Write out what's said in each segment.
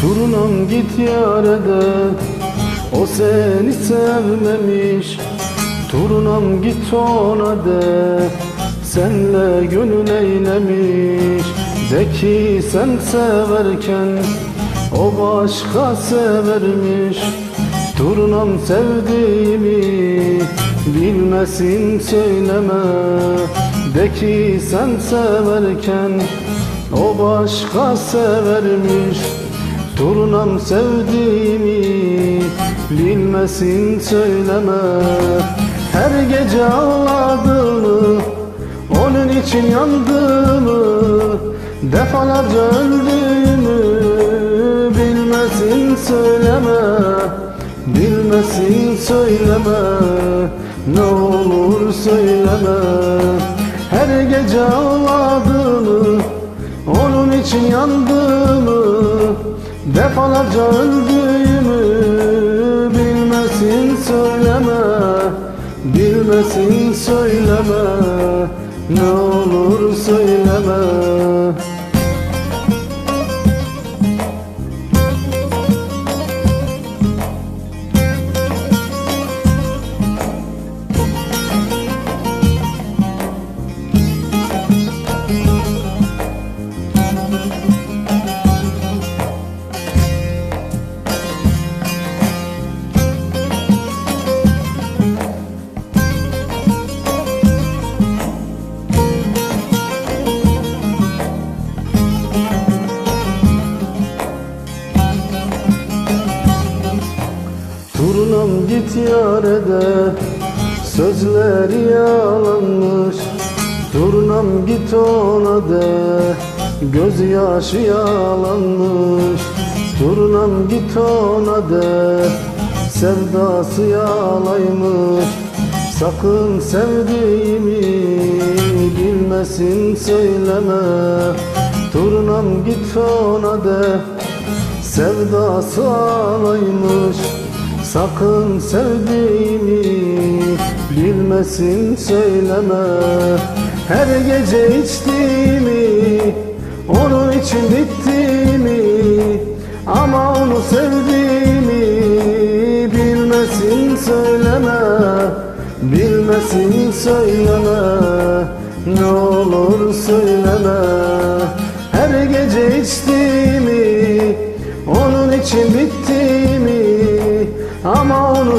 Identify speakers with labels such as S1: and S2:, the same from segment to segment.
S1: Turunam git yâre de O seni sevmemiş. Turunam git ona de Senle gönül eylemiş. De ki sen severken O başka severmiş. Turnam sevdiğimi Bilmesin söyleme. De ki sen severken O başka severmiş. Turnam sevdiğimi Bilmesin söyleme. Her gece Onun için yandığımı Defalarca öldüğümü Bilmesin söyleme Bilmesin söyleme Ne olur söyleme. Her gece ağladığımı Onun için yandığımı Defalarca öldüğümü Bilmesin söyleme Bilmesin söyleme Ne olur söyleme. Turnam git yarede Sözleri yalanmış. Turnam git ona de Gözyaşı yalanmış. Turnam git ona de Sevdası yalaymış. Sakın sevdiğimi Bilmesin söyleme. Turnam git ona de Sevdası alaymış Sakın sevdiğimi bilmesin söyleme. Her gece içtiğimi onun için bittiğimi Ama onu sevdiğimi bilmesin söyleme. Bilmesin söyleme. Ne olur söyleme. Her gece içtiğimi onun için bittiğimi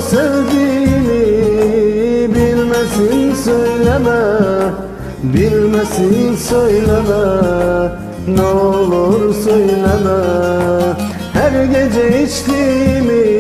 S1: sevdiğimi bilmesin söyleme Bilmesin söyleme Ne olur söyleme. Her gece içtiğimi